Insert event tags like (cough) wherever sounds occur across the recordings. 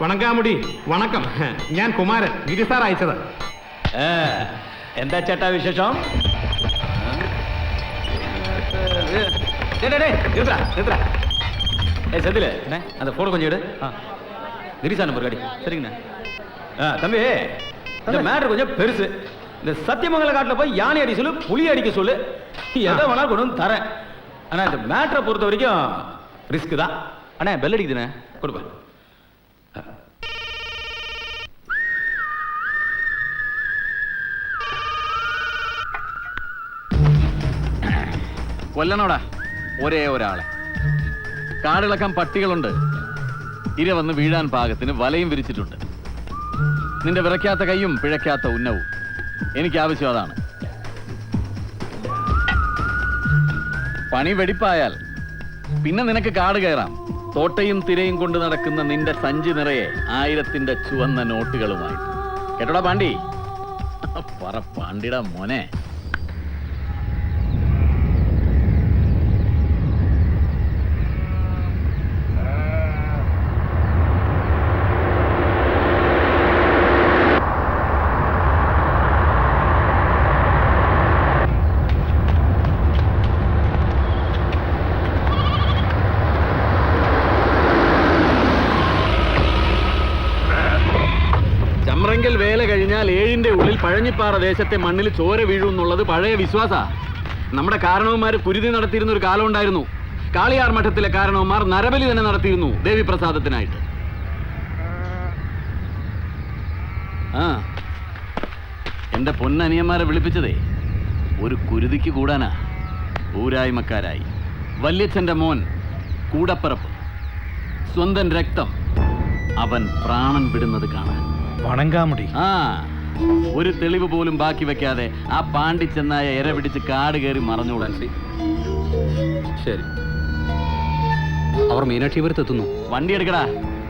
വണങ്കാമുടി വണക്കം ഞാൻ കുമാരൻ ഗിരി സാർ അയച്ചത് ഏ, എന്താ ചേട്ടാ വിശേഷം செந்தில் அந்த ஃபோனை கொஞ்சம் எடு கிரிசான ஒரு காடி சரிங்கண்ணா ஆ தம்பி இந்த மேட்ரு கொஞ்சம் பெருசு இந்த சத்தியமங்கல காட்டில் போய் யானை அடி சொல்லு புலி அடிக்க சொல்லு எதை வேணாலும் கொண்டு வந்து தரேன் ஆனால் இந்த மேட்ரை பொறுத்த வரைக்கும் ரிஸ்க் தான் அண்ணா பெல் அடிக்குதுண்ணே கொடுப்பேன் കൊല്ലണോടാ? ഒരേ ഒരാളെ. കാടിളക്കാൻ പട്ടികളുണ്ട്. ഇര വന്ന് വീഴാൻ പാകത്തിന് വലയും വിരിച്ചിട്ടുണ്ട്. നിന്റെ വിറയ്ക്കാത്ത കൈയും പിഴയ്ക്കാത്ത ഉന്നവും. എനിക്ക് ആവശ്യം അതാണ്. പണി വെടിപ്പായാൽ പിന്നെ നിനക്ക് കാട് കയറാം. തോട്ടയും തിരയും കൊണ്ട് നടക്കുന്ന നിന്റെ സഞ്ചി നിറയെ ആയിരത്തിന്റെ ചുവന്ന നോട്ടുകളുമായി. കേട്ടോടാ പാണ്ടി പറ പാണ്ടിടാ മോനെ. ചമ്രങ്കൽ വേല കഴിഞ്ഞാൽ ഏഴിന്റെ ഉള്ളിൽ പഴഞ്ഞിപ്പാറ ദേശത്തെ മണ്ണിൽ ചോര വീഴും എന്നുള്ളത് പഴയ വിശ്വാസ. നമ്മുടെ കാരണവന്മാർ കുരുതി നടത്തിയിരുന്ന ഒരു കാലം ഉണ്ടായിരുന്നു. കാളിയാർ മഠത്തിലെ കാരണവന്മാർ നരബലി തന്നെ നടത്തിയിരുന്നു ദേവി പ്രസാദത്തിനായിട്ട് ആ. എന്റെ പൊന്നനിയന്മാരെ വിളിപ്പിച്ചതേ ഒരു കുരുതിക്ക് കൂടാനാ. ഊരായ്മക്കാരായി. വല്യച്ഛന്റെ മോൻ കൂടപ്പറപ്പ്. സ്വന്തം രക്തം അവൻ പ്രാണൻ വിടുന്നത് കാണാൻ. വണങ്കാമുടി. ആ ഒരു തെളിവ് പോലും ബാക്കി വെക്കാതെ ആ പാണ്ടി ചെന്നായ എര പിടിച്ച് കാട് കയറി മറഞ്ഞോളാൻ ശരി. അവർ മീനാക്ഷിപുരത്തെത്തുന്നു വണ്ടി എടുക്കടാ.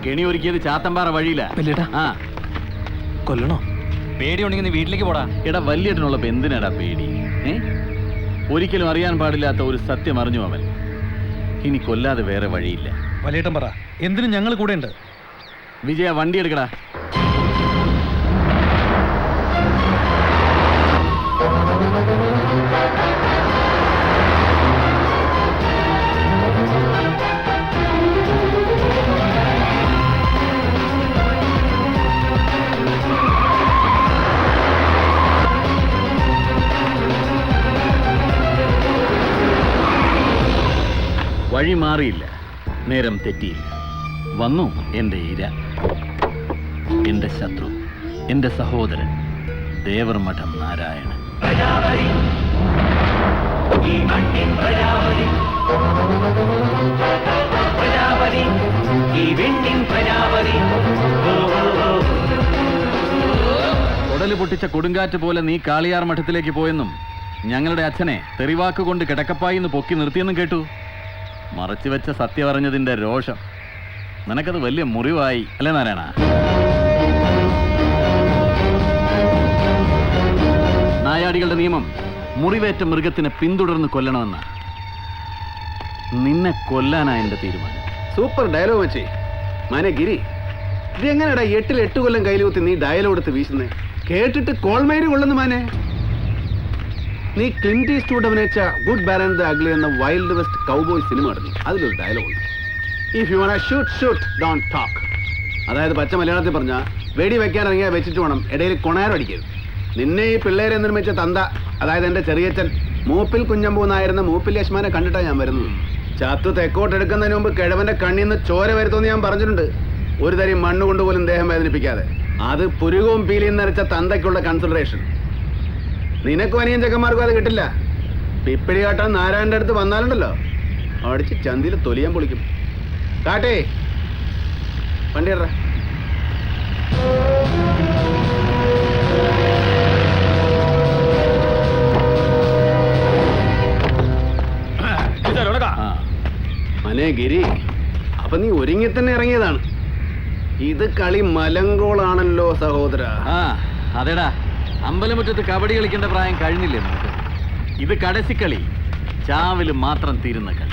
കെണി ഒരുക്കിയത് ചാത്തമ്പാറ വഴിയില്ല വലിയേട്ടാ ആ. കൊല്ലണോ? പേടിയുണ്ടെങ്കിൽ നീ വീട്ടിലേക്ക് പോടാ. എടാ വല്യേട്ടനുള്ള എന്തിനാടാ പേടി? ഏ? ഒരിക്കലും അറിയാൻ പാടില്ലാത്ത ഒരു സത്യം അറിഞ്ഞു അവൻ. ഇനി കൊല്ലാതെ വേറെ വഴിയില്ല. വലിയേട്ടൻ പറ എന്തിനും ഞങ്ങൾ കൂടെ ഉണ്ട് വിജയ വണ്ടി എടുക്കടാ. വഴി മാറിയില്ല. നേരം തെറ്റിയില്ല. വന്നു എന്റെ ഇര. എന്റെ ശത്രു. എന്റെ സഹോദരൻ. ദേവർമഠം നാരായണൻ. ഉടൽ പൊട്ടിച്ച കൊടുങ്കാറ്റ് പോലെ നീ കാളിയാർ മഠത്തിലേക്ക് പോയെന്നും ഞങ്ങളുടെ അച്ഛനെ തെറിവാക്കുകൊണ്ട് കിടക്കപ്പായിന്ന് പൊക്കി നിർത്തിയെന്നും കേട്ടു. മറച്ചു വെച്ച സത്യം അറിഞ്ഞതിന്റെ രോഷം. നിനക്കത് വലിയ മുറിവായി അല്ലേ നാരായണ? നായാടികളുടെ നിയമം മുറിവേറ്റ മൃഗത്തിനെ പിന്തുടർന്ന് കൊല്ലണമെന്ന. നിന്നെ കൊല്ലാനാ എന്റെ തീരുമാനം. സൂപ്പർ ഡയലോഗ് വെച്ചേ മനെ ഗിരി ഇത് എങ്ങനെയാടാ എട്ടിൽ എട്ട് കൊല്ലം കയ്യിൽ കുത്തി നീ ഡയലോഗ് എടുത്ത് വീശുന്നേ? കേട്ടിട്ട് കോൾമേര് കൊള്ളുന്നു മാനെ നീ ക്ലിന്റ് ഈസ്റ്റ്വുഡ് അഭിനയിച്ച ഗുഡ് ആൻഡ് ദ അഗ്ലി എന്ന വൈൽഡ് വെസ്റ്റ് കൗബോയ് സിനിമ നടന്നു അതിലൊരു ഡയലോഗ് ഉണ്ട്. If you shoot shoot don't talk അതായത് പച്ച മലയാളത്തിൽ പറഞ്ഞ വെടി വെക്കാൻ ഇറങ്ങിയാൽ വെച്ചിട്ട് വേണം ഇടയിൽ കൊണാരം അടിക്കരുത്. നിന്നെ ഈ പിള്ളേരെ നിർമ്മിച്ച തന്ത അതായത് എന്റെ ചെറിയച്ഛൻ മൂപ്പിൽ കുഞ്ഞമ്പൂന്നായിരുന്ന മൂപ്പിൽ യശ്മാനെ കണ്ടിട്ടാണ് ഞാൻ വരുന്നത്. ചത്തു തെക്കോട്ട് എടുക്കുന്നതിന് മുമ്പ് കിഴവന്റെ കണ്ണിൽ നിന്ന് ചോര വരുത്തുമെന്ന് ഞാൻ പറഞ്ഞിട്ടുണ്ട്. ഒരു തരി മണ്ണ് കൊണ്ടുപോലും ദേഹം വേദനിപ്പിക്കാതെ. അത് പുരുകവും പീലിയും നിറച്ച തന്തയ്ക്കുള്ള കൺസിഡറേഷൻ നിനക്കും അനിയൻ ചെക്കന്മാർക്കും അത് കിട്ടില്ല. പിപ്പിടി കാട്ടാൻ നാരായണന്റെ അടുത്ത് വന്നാലുണ്ടല്ലോ. അടിച്ച് ചന്തിയിൽ തൊലിയാൻ പൊളിക്കും. കാട്ടേ. വണ്ടി ഇടറ. ഗിരി. അപ്പൊ നീ ഒരുങ്ങി തന്നെ ഇറങ്ങിയതാണ്. ഇത് കളി മലങ്കോളാണല്ലോ സഹോദര. ആ അതെടാ. അമ്പലമുറ്റത്ത് കബഡി കളിക്കേണ്ട പ്രായം കഴിഞ്ഞില്ലേ നമുക്ക്? ഇത് കടസിക്കളി. ചാവിൽ മാത്രം തീരുന്ന കളി.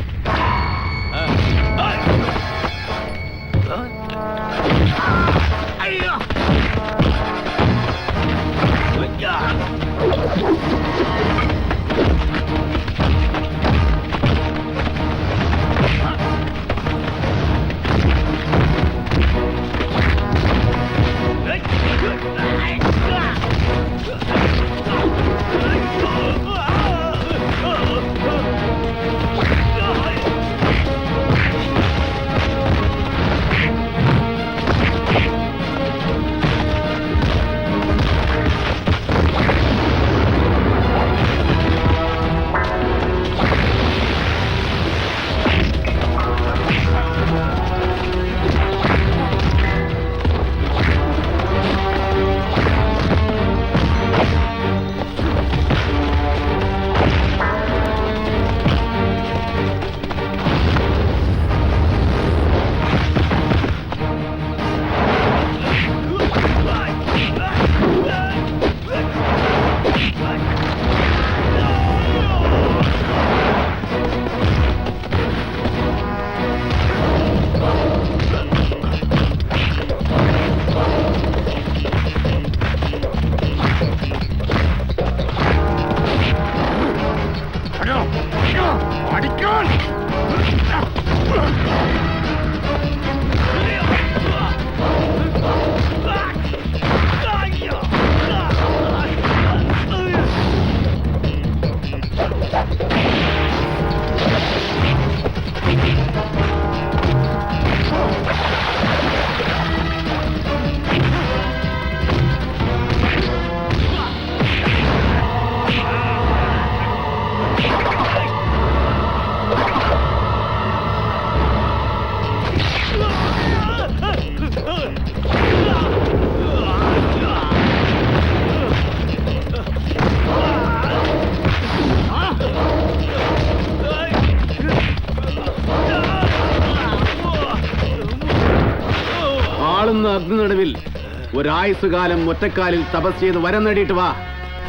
ഒരായുസുകാലം ഒറ്റക്കാലിൽ തപസ് ചെയ്ത് വരം നേടിയിട്ട് വാ.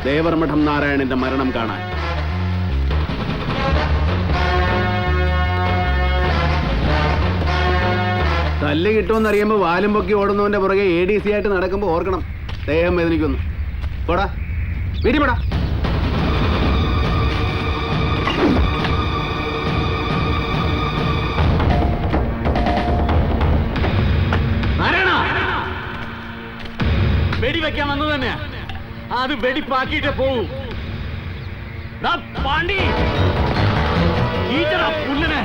ദേവർമഠം നാരായണന്റെ മരണം കാണാൻ. തല്ല് കിട്ടുമെന്നറിയുമ്പോ വാലും പൊക്കി ഓടുന്നവന്റെ പുറകെ എ ഡി സി ആയിട്ട് നടക്കുമ്പോൾ ഓർക്കണം. ദേഹം വേദനിക്കുന്നു. പോടാ. വീട്ടിൽ പോടാ. വെടി വെക്കാൻ വന്നത് തന്നെ. അത് വെടിപ്പാക്കിയിട്ടേ പോവും. പാണ്ടി. ഈറ്റടാ പുല്ലിനെ.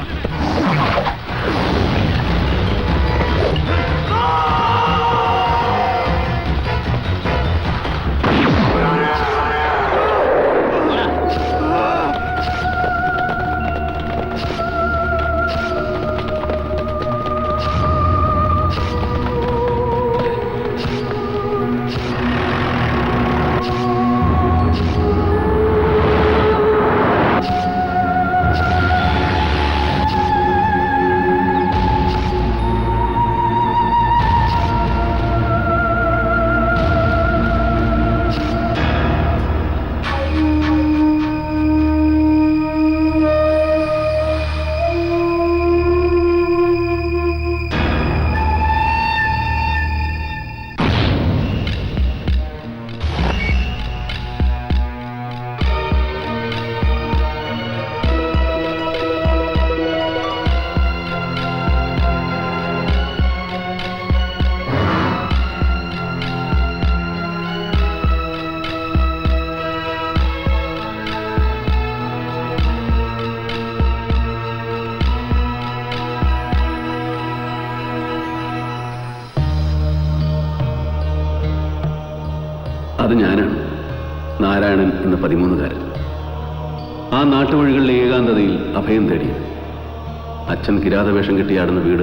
അത് ഞാനാണ്. നാരായണൻ എന്ന പതിമൂന്നുകാരൻ. ആ നാട്ടുവഴികളിലെ ഏകാന്തതയിൽ അഭയം തേടി. അച്ഛൻ കിരാതവേഷം കെട്ടിയാടുന്ന വീട്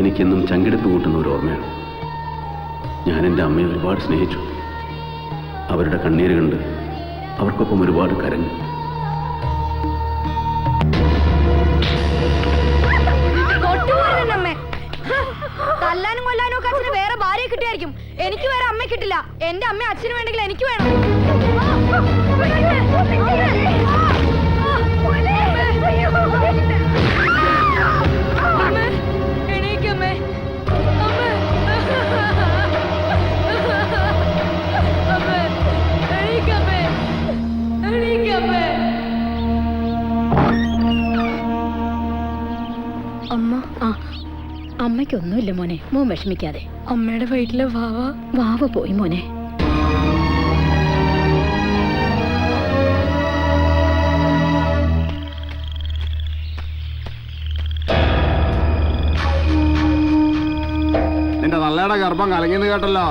എനിക്കെന്നും ചങ്കിടിപ്പ് കൂട്ടുന്ന ഒരു ഓർമ്മയാണ്. ഞാൻ എന്റെ അമ്മയെ ഒരുപാട് സ്നേഹിച്ചു. അവരുടെ കണ്ണീര് കണ്ട് അവർക്കൊപ്പം ഒരുപാട് കരഞ്ഞു. വേറെ എനിക്ക് വേറെ കിട്ടില്ല. എന്റെ അമ്മ അച്ഛന് വേണ്ടെങ്കിൽ എനിക്ക് വേണം. അമ്മേ, അമ്മയ്ക്കൊന്നുമില്ല മോനെ. മോൻ വിഷമിക്കാതെ. അമ്മയുടെ വയറ്റിലെ വാവ വാവ പോയി മോനെ. നിന്റെ നല്ലയുടെ ഗർഭം കലങ്ങിന്ന് കേട്ടല്ലോ.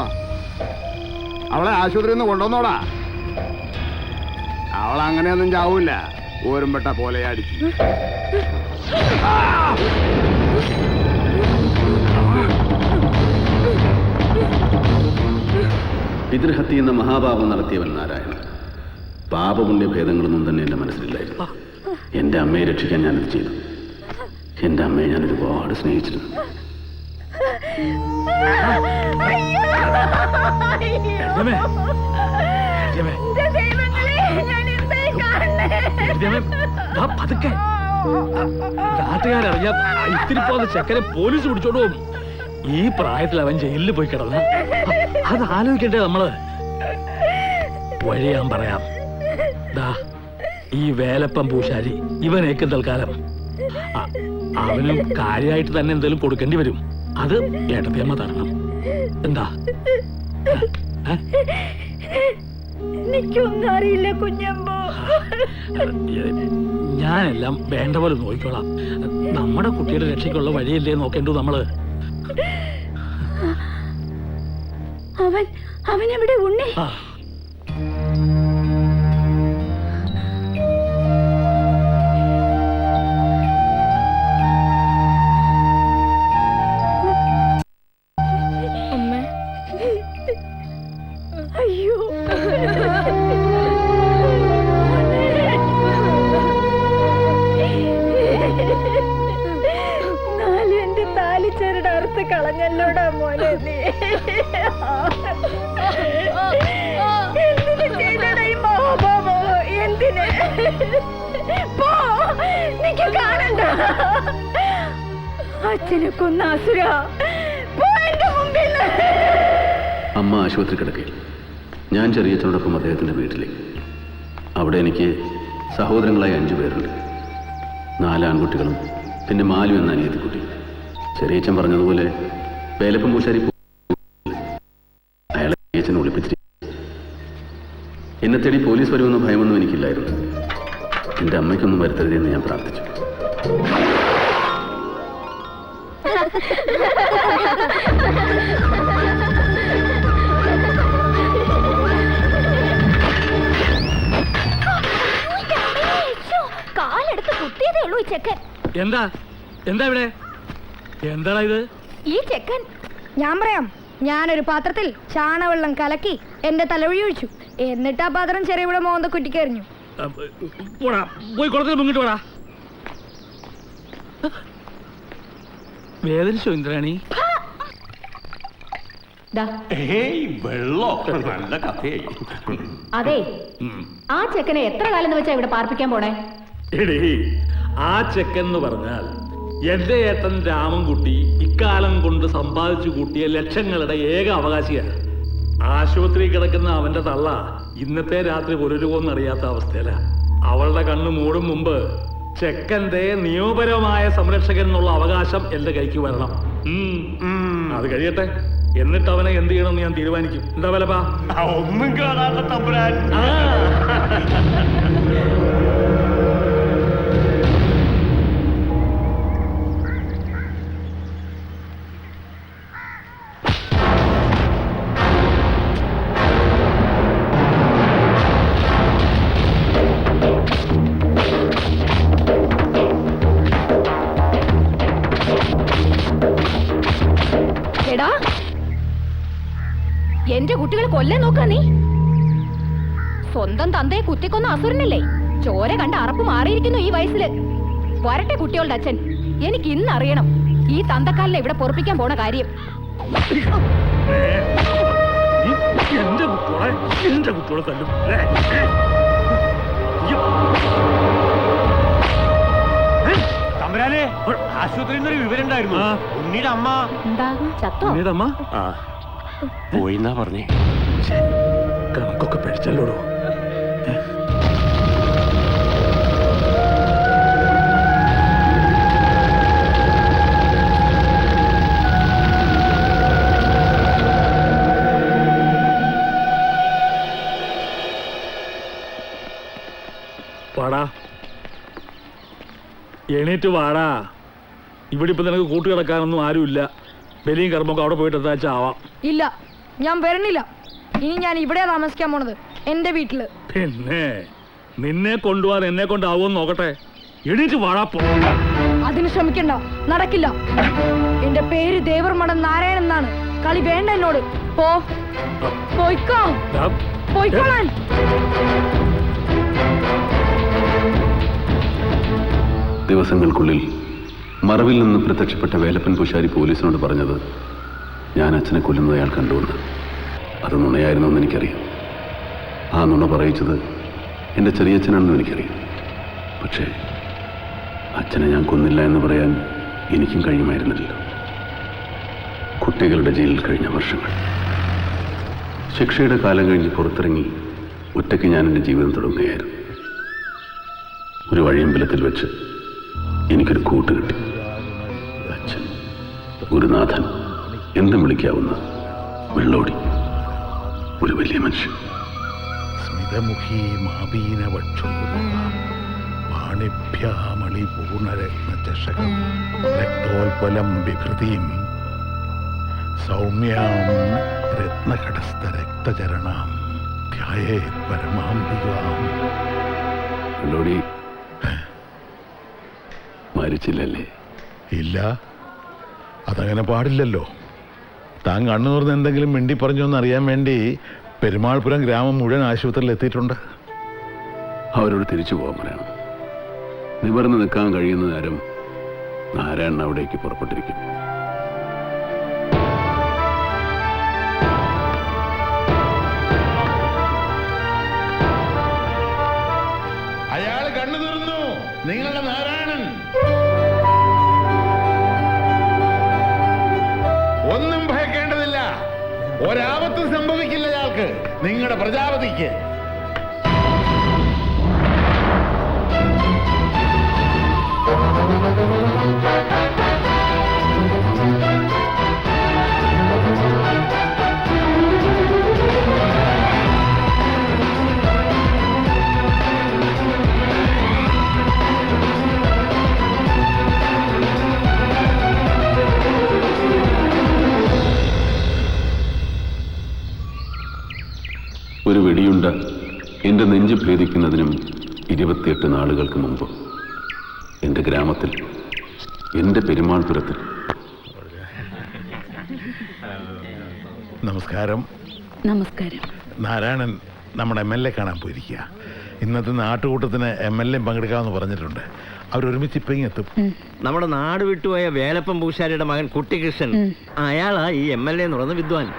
അവളെ ആശുപത്രിയിൽ നിന്ന് കൊണ്ടുവന്നോടാ. അവൾ അങ്ങനെയൊന്നും ചാവൂല ഓരുമ്പെട്ട പോലെ പിതൃഹത്യ എന്ന മഹാപാപം നടത്തിയവൻ നാരായണൻ. പാപപുണ്യ ഭേദങ്ങളൊന്നും തന്നെ എന്റെ മനസ്സിലില്ലായിരുന്നു. എന്റെ അമ്മയെ രക്ഷിക്കാൻ ഞാനത് ചെയ്തു. എന്റെ അമ്മയെ ഞാൻ ഒരുപാട് സ്നേഹിച്ചിരുന്നു പതുക്കെ. നാട്ടുകാരറിഞ്ഞ ഇത്തിരി പോന്ന ചെക്കനെ പോലീസ് പിടിച്ചോണ്ട് പോകും. ഈ പ്രായത്തിൽ അവൻ ജയിലിൽ പോയി കിടന്ന. അത് ആലോചിക്കട്ടെ നമ്മൾ? വഴി ഞാൻ പറയാം. ദാ ഈ വേലപ്പം പൂശാരി ഇവനേക്കും തൽക്കാലം. അവനും കാര്യമായിട്ട് തന്നെ എന്തെങ്കിലും കൊടുക്കേണ്ടി വരും. അത് ഏട്ടത്തിയമ്മ തരണം. എന്താ? ഏ? എനിക്കൊന്നും അറിയില്ല കുഞ്ഞമ്പോ. ഞാനെല്ലാം വേണ്ട പോലെ നോക്കിക്കോളാം. നമ്മുടെ കുട്ടിയുടെ രക്ഷയ്ക്കുള്ള വഴിയല്ലേ നോക്കേണ്ടു നമ്മൾ? അവൻ അവൻ എവിടെ ഉണ്ണി അച്ഛനെ കൊന്ന അസുര അമ്മ ആശുപത്രി കിടക്കയിൽ. ഞാൻ ചെറിയച്ഛനോടൊപ്പം അദ്ദേഹത്തിന്റെ വീട്ടിലേക്ക്. അവിടെ എനിക്ക് സഹോദരങ്ങളായി അഞ്ചു പേരുണ്ട്. നാല് ആൺകുട്ടികളും പിന്നെ മാലു എന്ന അനിയത്തിക്കുട്ടി. ചെറിയച്ഛൻ പറഞ്ഞതുപോലെ വേലപ്പം പൂശാരി അയാളെ ചെറിയച്ഛൻ ഒളിപ്പിച്ചിരിക്കും എന്നെ തേടി പോലീസ് വരുമെന്ന ഭയമൊന്നും എനിക്കില്ലായിരുന്നു. എന്റെ അമ്മയ്ക്കൊന്നും വരുത്തരുതെന്ന് ഞാൻ പ്രാർത്ഥിച്ചു. കാലെടുത്ത് കുത്തിയതേ ഉള്ളൂ ഈ ചെക്കൻ. എന്താ? എന്താ ഇവിടെ? എന്താടാ ഇത്? ഈ ചെക്കൻ ഞാൻ പറയാം ഞാനൊരു പാത്രത്തിൽ ചാണവെള്ളം കലക്കി എന്റെ തലവഴി ഒഴിച്ചു. എന്നിട്ട് ആ പാത്രം ചെറിയ മോന്ത കുറ്റിക്കെറിഞ്ഞു പോടാ പോയി കുളത്തിൽ മുങ്ങിട്ട് പോടാ വേദനിച്ചോ ഇന്ദ്രാണി? അതെ. ആ ചെക്കനെ എത്ര കാലം എന്ന് വെച്ചാ ഇവിടെ പാർപ്പിക്കാൻ പോണേ? എടീ ആ ചെക്കൻ എന്ന് പറഞ്ഞാൽ എന്റെ ഏട്ടൻ രാമൻകുട്ടി ഇക്കാലം കൊണ്ട് സമ്പാദിച്ചു കൂട്ടിയ ലക്ഷങ്ങളുടെ ഏക അവകാശിയാണ് ആശുപത്രി കിടക്കുന്ന അവന്റെ തള്ള ഇന്നത്തെ രാത്രി പുലരുവോന്ന് അവസ്ഥയിലാണ് അവസ്ഥയില. അവളുടെ കണ്ണ് മൂടും മുമ്പ് ചെക്കന്റെ നിയമപരമായ സംരക്ഷകൻ എന്നുള്ള അവകാശം എന്റെ കൈക്ക് വരണം. ഉം. അത് കഴിയട്ടെ. എന്നിട്ട് അവനെ എന്ത് ചെയ്യണമെന്ന് ഞാൻ തീരുമാനിക്കും. എന്താ വലപ്പാ ഒന്നും കാണാത്ത തമ്പുരാൻ. കുത്തിക്കൊന്ന അസുരനല്ലേ? ചോര കണ്ട അറപ്പ് മാറിയിരിക്കുന്നു ഈ വയസ്സിൽ. വരട്ടെ കുട്ടികളുടെ അച്ഛൻ. എനിക്ക് ഇന്ന് അറിയണം ഈ തന്തക്കാലിനെ ഇവിടെ പൊറപ്പിക്കാൻ പോണ കാര്യം. എന്റെ കുട്ടിയോളെ എന്റെ കുട്ടിയോളെ. അയ്യോ. തമ്പുരാനെ ആശുപത്രിയിൽ നിന്നൊരു വിവരം ഉണ്ടായിരുന്നു. ഉണ്ണിയുടെ അമ്മ. ചത്തോ? ആ. പോയിന്നാ പറഞ്ഞേ. കണക്കൊക്കെ പഠിച്ചല്ലോടോ വാടാ. എണീറ്റ് വാടാ. ഇവിടെ ഇപ്പൊ നിനക്ക് കൂട്ടുകിടക്കാനൊന്നും ആരുമില്ല. ബലിയും കർമ്മൊക്കെ അവിടെ പോയിട്ട് എന്താ ആവാം. ഇല്ല ഞാൻ വരണില്ല. ഇനി ഞാൻ ഇവിടെ താമസിക്കാൻ പോണത് എന്റെ വീട്ടിൽ. പിന്നെ നിന്നെ കൊണ്ടുപോകാൻ എന്നെ കൊണ്ടാവുമെന്ന് നോക്കട്ടെ. എണീറ്റ് വാടാ പോ. അതിന് ശ്രമിക്കണ്ട നടക്കില്ല. എന്റെ പേര് ദേവർമഠം നാരായണൻ എന്നാണ്. കളി വേണ്ട എന്നോട്. പോ. പോയിക്കോ. പോയിക്കോളാൻ. ദിവസങ്ങൾക്കുള്ളിൽ മറവിൽ നിന്ന് പ്രത്യക്ഷപ്പെട്ട വേലപ്പൻ പൂശാരി പോലീസിനോട് പറഞ്ഞത് ഞാൻ അച്ഛനെ കൊല്ലുന്നത് അയാൾ കണ്ടുവന്ന്. അത് നുണയായിരുന്നെന്ന് എനിക്കറിയാം. ആ നുണ പറയിച്ചത് എന്റെ ചെറിയച്ഛനാണെന്ന് എനിക്കറിയാം. പക്ഷേ അച്ഛനെ ഞാൻ കൊന്നില്ല എന്ന് പറയാൻ എനിക്കും കഴിയുമായിരുന്നില്ല കുട്ടികളുടെ ജയിലിൽ കഴിഞ്ഞ വർഷങ്ങൾ. ശിക്ഷയുടെ കാലം കഴിഞ്ഞ് പുറത്തിറങ്ങി ഒറ്റയ്ക്ക് ഞാൻ എന്റെ ജീവിതം തുടങ്ങുകയായിരുന്നു. ഒരു വഴിയമ്പലത്തിൽ വെച്ച് എനിക്കൊരു കൂട്ട് കിട്ടി. അച്ഛൻ ഗുരുനാഥൻ എന്തും വിളിക്കാവുന്ന വെള്ളോടി ഒരു വലിയ മനുഷ്യൻ. സ്മിതമുഖി മാപീനവക്ഷോണി പൂർണരത്നചഷകം രക്തോൽപലം വിഭൃതിയും സൗമ്യാം രത്നകടസ്ഥ രക്തചരണാം ധ്യായേ പരമാംബികാം. വെള്ളോടി മരിച്ചില്ലല്ലേ? ഇല്ല. അതങ്ങനെ പാടില്ലല്ലോ. താൻ കണ്ണു തുറന്ന് എന്തെങ്കിലും മിണ്ടി പറഞ്ഞോ എന്ന് അറിയാൻ വേണ്ടി പെരുമാൾപുരം ഗ്രാമം മുഴുവൻ ആശുപത്രിയിൽ എത്തിയിട്ടുണ്ട്. അവരോട് തിരിച്ചു പോകാൻ പറയണം. നിവർന്ന് നിൽക്കാൻ കഴിയുന്ന നേരം നാരായണൻ അവിടേക്ക് പുറപ്പെട്ടിരിക്കും ഒരാപത്തും സംഭവിക്കില്ല അയാൾക്ക് നിങ്ങളുടെ പ്രജാപതിക്ക്. നെഞ്ച് ഭേദിക്കുന്നതിനും ഇരുപത്തിയെട്ട് നാളുകൾക്ക് മുമ്പ് എന്റെ ഗ്രാമത്തിൽ എന്റെ പെരുമാൾപുരത്തിൽ. നമസ്കാരം. നമസ്കാരം. നാരായണൻ നമ്മുടെ എം എൽ എ കാണാൻ പോയിരിക്കുക. ഇന്നത്തെ നാട്ടുകൂട്ടത്തിന് എം എൽ എ പങ്കെടുക്കാമെന്ന് പറഞ്ഞിട്ടുണ്ട്. അവരൊരുമിച്ച് ഇപ്പം എത്തും. നമ്മുടെ നാട് വിട്ടുപോയ വേലപ്പം പൂശാരിയുടെ മകൻ കുട്ടികൃഷ്ണൻ. അയാളാ ഈ എം എൽ എ എന്ന് പറയുന്ന വിദ്വാൻ.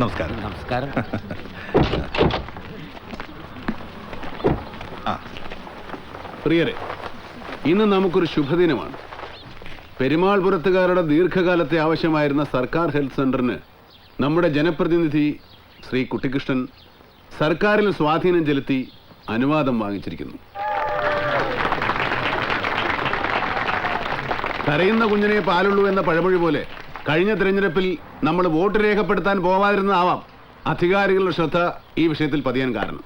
നമസ്കാരം. നമസ്കാരം. പ്രിയരെ ഇന്ന് നമുക്കൊരു ശുഭദിനമാണ്. പെരുമാൾപുരത്തുകാരുടെ ദീർഘകാലത്തെ ആവശ്യമായിരുന്ന സർക്കാർ ഹെൽത്ത് സെന്ററിന് നമ്മുടെ ജനപ്രതിനിധി ശ്രീ കുട്ടികൃഷ്ണൻ സർക്കാരിന് സ്വാധീനം ചെലുത്തി അനുവാദം വാങ്ങിച്ചിരിക്കുന്നു. കരയുന്ന കുഞ്ഞിനെ പാലുള്ളൂ എന്ന പഴമൊഴി പോലെ കഴിഞ്ഞ തിരഞ്ഞെടുപ്പിൽ നമ്മൾ വോട്ട് രേഖപ്പെടുത്താൻ പോവാതിരുന്നതാവാം. അധികാരികളുടെ ശ്രദ്ധ ഈ വിഷയത്തിൽ പതിയാൻ കാരണം.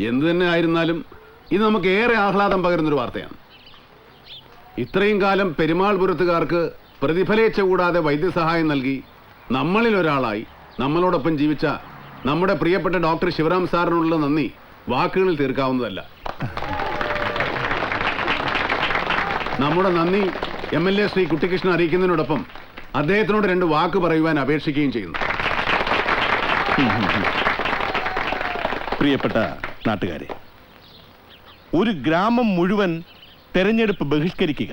എന്തു തന്നെ ആയിരുന്നാലും ഇത് നമുക്ക് ഏറെ ആഹ്ലാദം പകരുന്നൊരു വാർത്തയാണ്. ഇത്രയും കാലം പെരുമാൾപുരത്തുകാർക്ക് പ്രതിഫലേച്ച കൂടാതെ വൈദ്യസഹായം നൽകി നമ്മളിൽ ഒരാളായി നമ്മളോടൊപ്പം ജീവിച്ച നമ്മുടെ പ്രിയപ്പെട്ട ഡോക്ടർ ശിവറാം സാറിനുള്ള നന്ദി. വാക്കുകളിൽ തീർക്കാവുന്നതല്ല. നമ്മുടെ നന്ദി M L A Shri Kuttikrishnan അറിയിക്കുന്നതിനോടൊപ്പം അദ്ദേഹത്തിനോട് രണ്ട് വാക്ക് പറയുവാൻ അപേക്ഷിക്കുകയും ചെയ്യുന്നു. പ്രിയപ്പെട്ട നാട്ടുകാരെ ഒരു ഗ്രാമം മുഴുവൻ തെരഞ്ഞെടുപ്പ് ബഹിഷ്കരിക്കുക.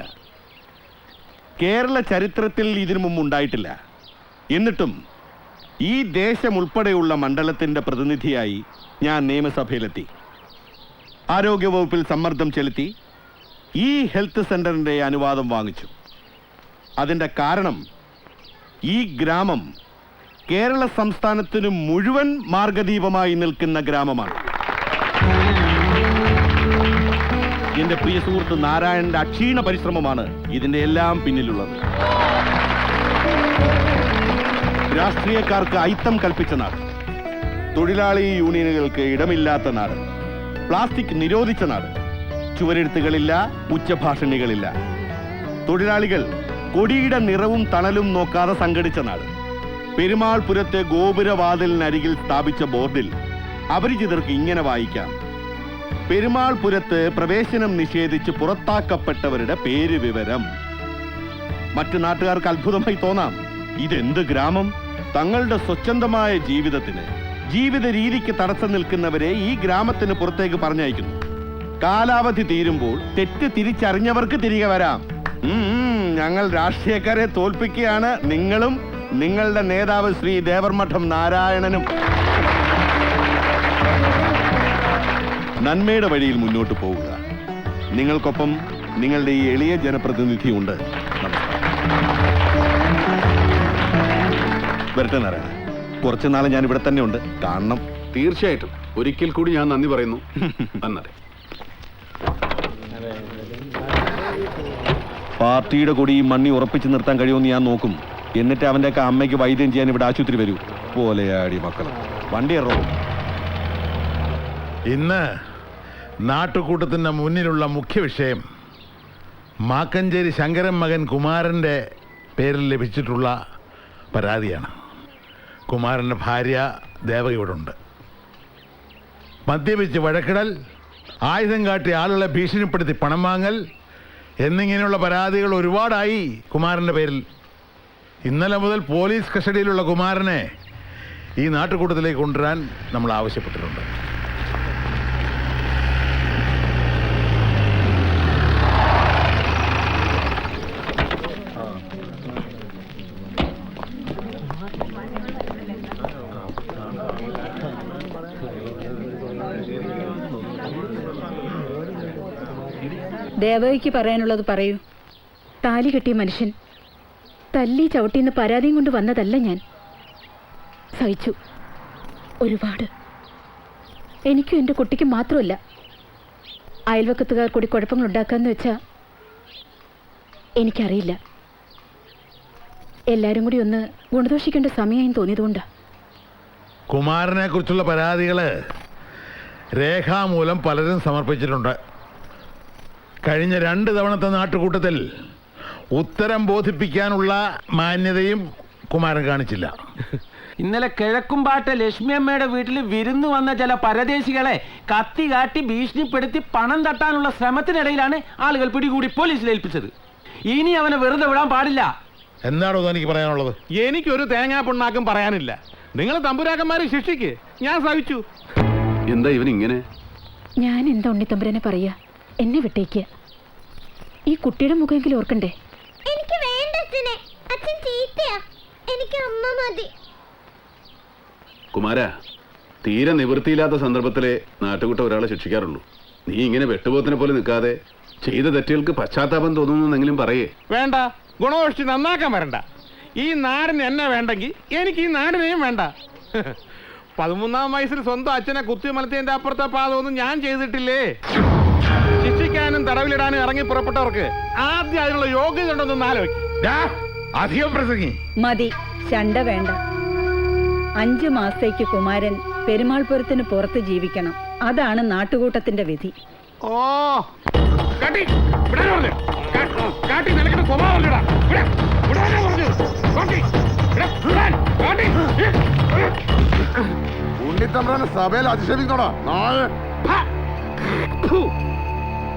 കേരള ചരിത്രത്തിൽ ഇതിനു മുമ്പ് ഉണ്ടായിട്ടില്ല. എന്നിട്ടും ഈ ദേശം ഉൾപ്പെടെയുള്ള മണ്ഡലത്തിന്റെ പ്രതിനിധിയായി ഞാൻ നിയമസഭയിലെത്തി. ആരോഗ്യവകുപ്പിൽ സമ്മർദ്ദം ചെലുത്തി ഈ ഹെൽത്ത് സെന്ററിന്റെ അനുവാദം വാങ്ങിച്ചു. അതിന്റെ കാരണം ഈ ഗ്രാമം കേരള സംസ്ഥാനത്തിന് മുഴുവൻ മാർഗദീപമായി നിൽക്കുന്ന ഗ്രാമമാണ്. എന്റെ പ്രിയ സുഹൃത്ത് നാരായണന്റെ അക്ഷീണ പരിശ്രമമാണ് ഇതിന്റെ എല്ലാം പിന്നിലുള്ളത്. രാഷ്ട്രീയക്കാർക്ക് അയിത്തം കൽപ്പിച്ച നാട്. തൊഴിലാളി യൂണിയനുകൾക്ക് ഇടമില്ലാത്ത നാട്. പ്ലാസ്റ്റിക് നിരോധിച്ച നാട്. ചുവരെഴുത്തുകളില്ല ഉച്ചഭാഷണികളില്ല. തൊഴിലാളികൾ കൊടിയുടെ നിറവും തണലും നോക്കാതെ സംഘടിച്ച നാട് പെരുമാൾ പുരത്തെ ഗോപുരവാതിലിനരികിൽ സ്ഥാപിച്ച ബോർഡിൽ അപരിചിതർക്ക് ഇങ്ങനെ വായിക്കാം. പെരുമാൾ പുരത്ത് പ്രവേശനം നിഷേധിച്ച് പുറത്താക്കപ്പെട്ടവരുടെ പേര് വിവരം. മറ്റു നാട്ടുകാർക്ക് അത്ഭുതമായി തോന്നാം. ഇതെന്ത് ഗ്രാമം? തങ്ങളുടെ സ്വച്ഛന്തമായ ജീവിതത്തിന് ജീവിത രീതിക്ക് തടസ്സം നിൽക്കുന്നവരെ ഈ ഗ്രാമത്തിന് പുറത്തേക്ക് പറഞ്ഞയക്കുന്നു. കാലാവധി തീരുമ്പോൾ തെറ്റ് തിരിച്ചറിഞ്ഞവർക്ക് തിരികെ വരാം. ഞങ്ങൾ രാഷ്ട്രീയക്കാരെ തോൽപ്പിക്കുകയാണ്. നിങ്ങളും നിങ്ങളുടെ നേതാവ് ശ്രീ ദേവർമഠം നാരായണനും. നന്മയുടെ വഴിയിൽ മുന്നോട്ട് പോവുക. നിങ്ങൾക്കൊപ്പം നിങ്ങളുടെ ഈ എളിയ ജനപ്രതിനിധിയുണ്ട് വരട്ടെ നാരായണ കുറച്ചു നാൾ ഞാൻ ഇവിടെ തന്നെ ഉണ്ട്. കാണണം. തീർച്ചയായിട്ടും. ഒരിക്കൽ കൂടി ഞാൻ നന്ദി പറയുന്നു. (laughs) നന്ദി. പാർട്ടിയുടെ കൊടി മണ്ണി ഉറപ്പിച്ചു നിർത്താൻ കഴിയുമെന്ന് ഞാൻ നോക്കും. എന്നിട്ട് അവന്റെയൊക്കെ അമ്മയ്ക്ക് വൈദ്യം ചെയ്യാൻ ഇവിടെ ആശുപത്രി വരൂ. പോലെയാടി മക്കൾ വണ്ടി എറോ. ഇന്ന് നാട്ടുകൂട്ടത്തിന്റെ മുന്നിലുള്ള മുഖ്യ വിഷയം മാക്കഞ്ചേരി ശങ്കരൻ മകൻ കുമാരന്റെ പേരിൽ ലഭിച്ചിട്ടുള്ള പരാതിയാണ്. കുമാരന്റെ ഭാര്യ ദേവയോടുണ്ട് മദ്യപിച്ച് വഴക്കിടൽ ആയുധം കാട്ടി ആളുകളെ ഭീഷണിപ്പെടുത്തി പണം വാങ്ങൽ എന്നിങ്ങനെയുള്ള പരാതികൾ ഒരുപാടായി കുമാരന്റെ പേരിൽ. ഇന്നലെ മുതൽ പോലീസ് കസ്റ്റഡിയിലുള്ള കുമാരനെ ഈ നാട്ടുകൂട്ടത്തിലേക്ക് കൊണ്ടുവരാൻ നമ്മൾ ആവശ്യപ്പെട്ടിട്ടുണ്ട്. ദേവകിക്ക് പറയാനുള്ളത് പറയൂ. താലി കെട്ടിയ മനുഷ്യൻ തല്ലി ചവിട്ടിന്ന് പരാതിയും കൊണ്ട് വന്നതല്ല ഞാൻ. സഹിച്ചു. ഒരുപാട്. എനിക്കും എന്റെ കുട്ടിക്കും മാത്രമല്ല. അയൽവക്കത്തുകാർ കൂടി കുഴപ്പങ്ങൾ ഉണ്ടാക്കാന്ന് വെച്ചാ എനിക്കറിയില്ല. എല്ലാരും കൂടി ഒന്ന് ഗുണദോഷിക്കേണ്ട സമയമായി തോന്നിയതുകൊണ്ടാ. കുമാരനെ കുറിച്ചുള്ള പരാതികൾ രേഖാമൂലം പലരും സമർപ്പിച്ചിട്ടുണ്ട്. കഴിഞ്ഞ രണ്ട് തവണത്തെ നാട്ടുകൂട്ടത്തിൽ ഉത്തരം ബോധിപ്പിക്കാനുള്ള മാന്യതയും കുമാരൻ കാണിച്ചില്ല. ഇന്നലെ കിഴക്കുംപാട്ട് ലക്ഷ്മിയമ്മയുടെ വീട്ടിൽ വിരുന്ന് വന്ന ചില പരദേശികളെ കത്തി കാട്ടി ഭീഷണിപ്പെടുത്തി പണം തട്ടാനുള്ള ശ്രമത്തിനിടയിലാണ് ആളുകൾ പിടികൂടി പോലീസിൽ ഏൽപ്പിച്ചത്. ഇനി അവനെ വെറുതെ വിടാൻ പാടില്ല. എന്താണോ എനിക്ക് പറയാനുള്ളത്? എനിക്കൊരു തേങ്ങാ പൊണ്ണാക്കും പറയാനില്ല. നിങ്ങൾ തമ്പുരാക്കന്മാരെ ശിക്ഷിക്ക്. ഞാൻ സഹിച്ചു. എന്താ ഇവൻ ഇങ്ങനെ ഞാൻ എന്താ ഉണ്ണിത്തമ്പുരനെ പറയാ എന്നെ വിട്ടേക്ക്. ഈ കുട്ടിയുടെ മുഖമെങ്കിലും ഓർക്കണ്ടേ? എനിക്ക് വേണ്ട അച്ഛനെ. അച്ഛൻ ചീത്തയാ. എനിക്ക് അമ്മ മതി. കുമാര തീരെ നിവൃത്തിയില്ലാത്ത സന്ദർഭത്തിലെ നാട്ടുകൂട്ട ഒരാളെ ശിക്ഷിക്കാറുള്ളൂ. നീ ഇങ്ങനെ വെട്ടുപോത്തിനെ പോലെ നിൽക്കാതെ ചെയ്ത തെറ്റുകൾക്ക് പശ്ചാത്താപം തോന്നുന്നെങ്കിലും പറയേ. വേണ്ട. ഗുണദോഷി നന്നാക്കാൻ വരണ്ട. ഈ നാടിന് എന്നെ വേണ്ടെങ്കിൽ എനിക്ക് ഈ നാടിനെയും വേണ്ട. പതിമൂന്നാം വയസ്സിൽ സ്വന്തം അച്ഛനെ കുത്തിമലത്തിയതിന്റെ അപ്പുറത്തെ പാതൊന്നും ഞാൻ ചെയ്തിട്ടില്ലേ? ശിക്ഷിക്കാനും തടവിലിടാനും ഇറങ്ങി പുറപ്പെട്ടവർക്ക് ആദ്യം അതിനുള്ള യോഗ്യത ഉണ്ടെന്നൊന്ന് ആലോചിക്കും. അധികം പ്രസംഗി. മതി ചണ്ട വേണ്ട. അഞ്ചു മാസത്തേക്ക് കുമാരൻ പെരുമാൾപുരത്തിന് പുറത്ത് ജീവിക്കണം. അതാണ് നാട്ടുകൂട്ടത്തിന്റെ വിധി. ഓ കാട്ടി സ്വഭാവം. ഉണ്ണിത്തമ്പ്രാനെ സഭയിൽ അധിക്ഷേപിക്കണോടാ നാളെ.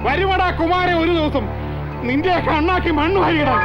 വരുവടാ കുമാരെ ഒരു ദിവസം. നിന്റെ കണ്ണാക്കി മണ്ണ് വാരിയിടാൻ